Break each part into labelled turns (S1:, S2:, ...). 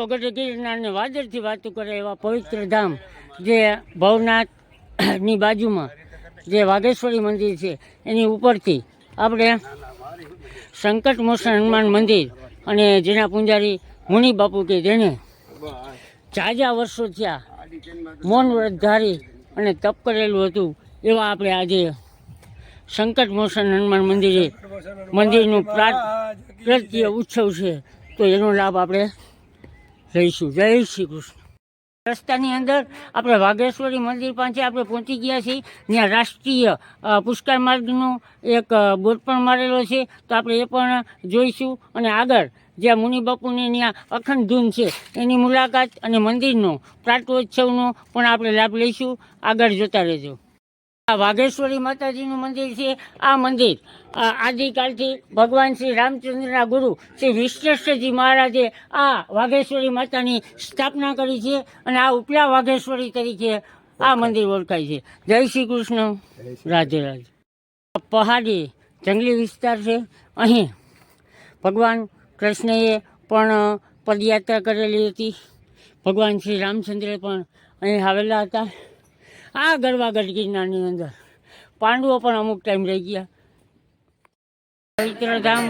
S1: વગર ગિરનારને વાદળથી વાતું કરે એવા પવિત્ર ધામ જે ભવનાથની બાજુમાં જે વાઘેશ્વરી મંદિર છે, એની ઉપરથી આપણે સંકટ મોસન હનુમાન મંદિર અને જેના પૂંજારી મુનિ બાપુ કે જેને જાજા વર્ષો થયા મૌન વ્રત ધારી અને તપ કરેલું હતું, એવા આપણે આજે સંકટ મોસન હનુમાન મંદિરે મંદિરનું પ્રત્યે ઉત્સવ છે, તો એનો લાભ આપણે લઈશું જય શ્રી કૃષ્ણ. રસ્તાની અંદર આપણે વાઘેશ્વરી મંદિર પાસે આપણે પહોંચી ગયા છીએ. ત્યાં રાષ્ટ્રીય પુષ્કર માર્ગનો એક બોર્ડ પણ મારેલો છે. તો આપણે એ પણ જોઈશું. અને આગળ જ્યાં મુનિ બાપુની ત્યાં અખંડ ધૂન છે, એની મુલાકાત અને મંદિરનો પ્રાટોત્સવનો પણ આપણે લાભ લઈશું. આગળ જોતા રહેજો. વાઘેશ્વરી માતાજીનું મંદિર છે આ મંદિર. આદિકાલથી ભગવાન શ્રી રામચંદ્રના ગુરુ શ્રી વિશ્વેશ્વરજી મહારાજે આ વાઘેશ્વરી માતાની સ્થાપના કરી છે અને આ ઉપલા વાઘેશ્વરી તરીકે આ મંદિર ઓળખાય છે. જય શ્રી કૃષ્ણ. રાધે રાધે. પહાડી જંગલી વિસ્તાર છે. અહીં ભગવાન કૃષ્ણએ પણ પદયાત્રા કરેલી હતી. ભગવાન શ્રી રામચંદ્રે પણ અહીં આવેલા હતા. આ ગરવાગઢ ગિરનારની અંદર. પાંડવો પણ અમુક ટાઈમ રહી ગયા. પવિત્ર ધામ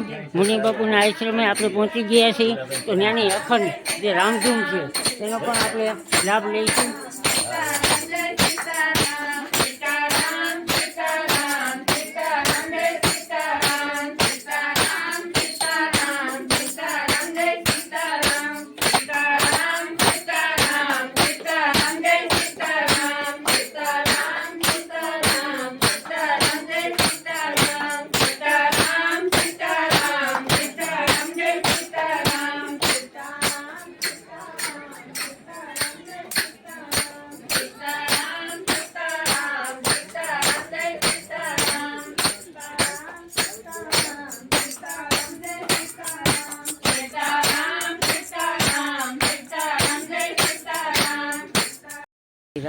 S1: આશ્રમે આપણે પહોંચી ગયા છીએ. તો નાની અખંડ જે રામધૂમ છે, તેનો પણ આપણે લાભ લઈશું.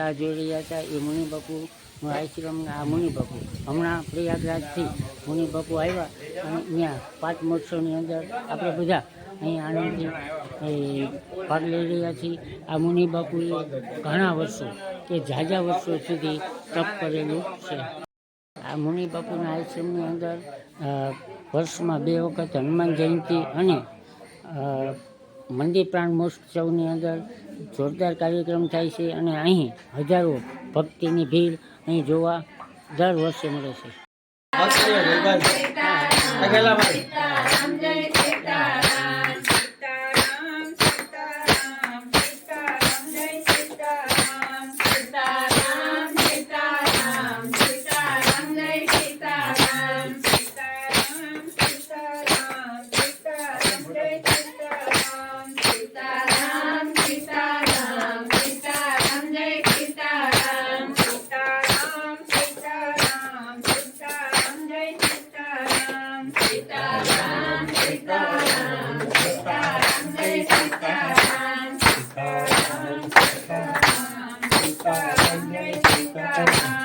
S1: રાહ જોઈ રહ્યા હતા. એ મુનિ બાપુ આશ્રમના આ મુનિ બાપુ હમણાં પ્રયાગરાજથી મુનિ બાપુ આવ્યા અને અહીંયા પાંચ મહોત્સવની અંદર આપણે બધા અહીં આનંદથી ભાગ લઈ રહ્યા છીએ. આ મુનિ બાપુએ ઘણા વર્ષો, કે ઝાઝા વર્ષો સુધી તપ કરેલું છે. આ મુનિ બાપુના આશ્રમની અંદર વર્ષમાં બે વખત હનુમાન જયંતિ અને મંદિર પ્રાણ મહોત્સવની અંદર જોરદાર કાર્યક્રમ થાય છે અને અહીં હજારો ભક્તિની ભીડ અહીં જોવા દર વર્ષે મળે છે. પવિત્ર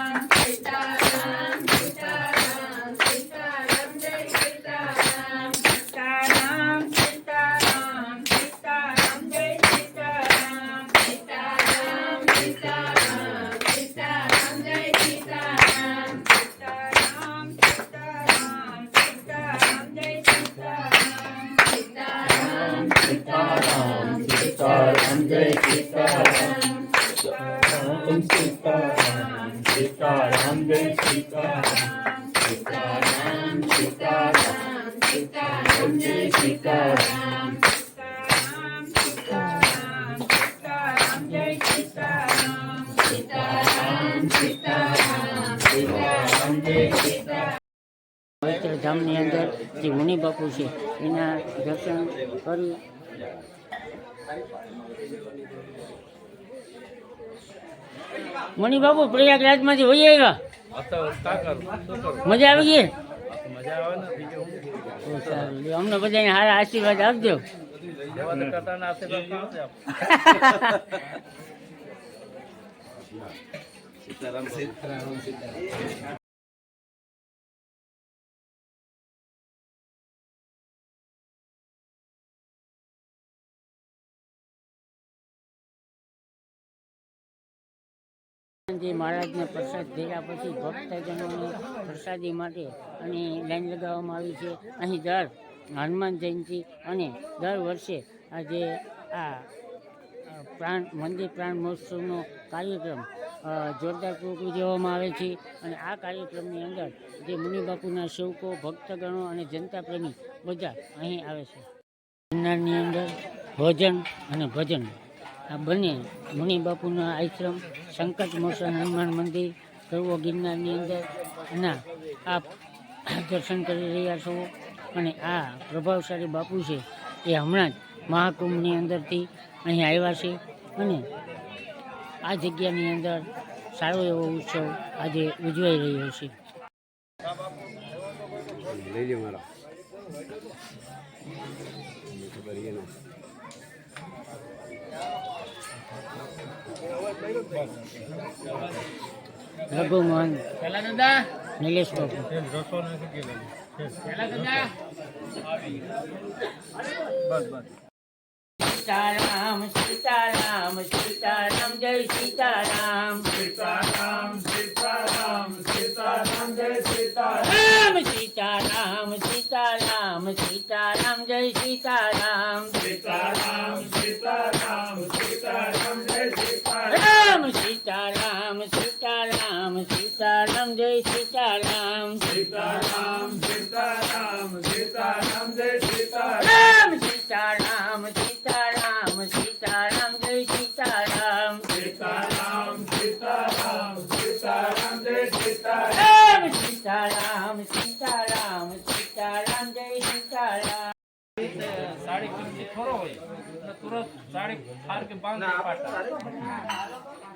S1: ધામની અંદર જે મુનિ બાપુ છે, એના દર્શન કરી. બાપુ, પ્રયાગરાજમાંથી હોઈ આવ્યા? મજા આવી ગઈ? અમને બધાને સારા આશીર્વાદ આપજો. જે મહારાજને પ્રસાદ ધર્યા પછી ભક્તજનોને પ્રસાદી માટે અને લાઈન લગાવવામાં આવી છે. અહીં દર હનુમાન જયંતિ અને દર વર્ષે આજે આ પ્રાણ, મંદિર પ્રાણ મહોત્સવનો કાર્યક્રમ જોરદાર જોરદારપૂર્વક ઉજવવામાં આવે છે. અને આ કાર્યક્રમની અંદર જે મુનિબાપુના સેવકો ભક્તગણો અને જનતા પ્રેમી બધા અહીં આવે છે. ગિરનારની અંદર ભોજન અને ભજન. આ બંને. મુનિબાપુના આશ્રમ, સંકટ મોસન હનુમાન મંદિર કરવો ગિરનારની અંદર. ના આપ દર્શન કરી રહ્યા છો. અને આ પ્રભાવશાળી બાપુ છે એ હમણાં જ મહાકુંભની અંદરથી અહીં આવ્યા છે. અને આ જગ્યાની અંદર સારો એવો ઉત્સવ આજે ઉજવાઈ રહ્યો છે.
S2: ખબર એ ના
S1: રઘુ મોહન નિલેશ બાપુ. સીતારામ સીતારામ સીતારામ જય સીતારામ.
S3: સીતારામ સીતારામ સીતારામ જય સીતારામ.
S1: સીતારામ સીતારામ સીતારામ જય સીતારામ.
S3: સીતારામ સીતારામ સીતારામ જય સીતારામ
S1: સીતારામ સીતારામ સીતારામ જય સીતારામ
S3: સીતારામ સીતારામ સીતારામ જય સીતારામ
S1: સીતારામ સીતારામ સીતારામ જય સીતારામ
S3: સીતારામ સીતારામ સીતારામ જય સીતારામ
S1: સાડી થોડો હોય
S4: તુરંત સાડી હાર કે બાંધ પાટા साड़ी फाड़ के बांध दे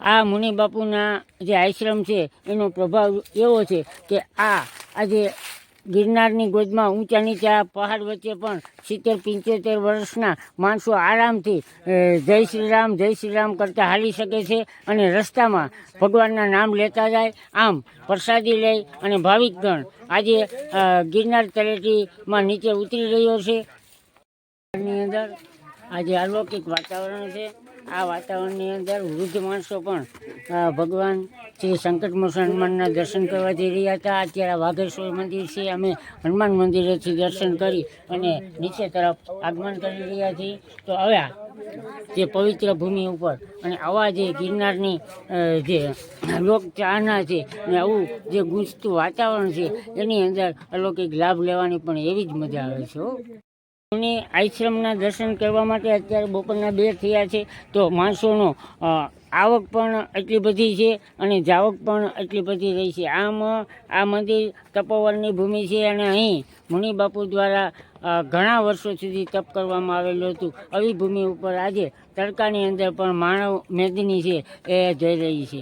S1: આ મુનિ બાપુના જે આશ્રમ છે, એનો પ્રભાવ એવો છે કે આ આજે ગિરનારની ગોદમાં ઊંચા નીચા પહાડ વચ્ચે પણ સિત્તેર, પંચોતેર વર્ષના માણસો આરામથી જય શ્રી રામ જય શ્રી રામ કરતા હાલી શકે છે અને રસ્તામાં ભગવાનના નામ લેતા જાય. આમ પ્રસાદી લઈ અને ભાવિકગણ આજે ગિરનાર તળેટીમાં નીચે ઉતરી રહ્યો છે. અંદર આજે અલૌકિક વાતાવરણ છે. આ વાતાવરણની અંદર વૃદ્ધ માણસો પણ ભગવાન શ્રી સંકટ હનુમાનના દર્શન કરવા જઈ રહ્યા હતા. અત્યારે વાઘેશ્વર મંદિર છે. અમે હનુમાન મંદિરેથી દર્શન કરી અને નીચે તરફ આગમન કરી રહ્યા છીએ. તો હવે જે પવિત્ર ભૂમિ ઉપર અને આવા જે ગિરનારની જે લોક ચાહના છે અને આવું જે ગુંજતું વાતાવરણ છે, એની અંદર અલૌકિક લાભ લેવાની પણ એવી જ મજા આવે છે હો આશ્રમના દર્શન કરવા માટે અત્યારે બપોરના બે થયા છે. તો માણસોનો આવક પણ એટલી બધી છે અને જાવક પણ એટલી બધી રહી છે. આમ, આ મંદિર તપોવનની ભૂમિ છે અને અહીં મુનિ બાપુ દ્વારા ઘણા વર્ષો સુધી તપ કરવામાં આવેલું હતું. આવી ભૂમિ ઉપર આજે તડકાની અંદર પણ માનવ મેદની છે એ જઈ રહી છે.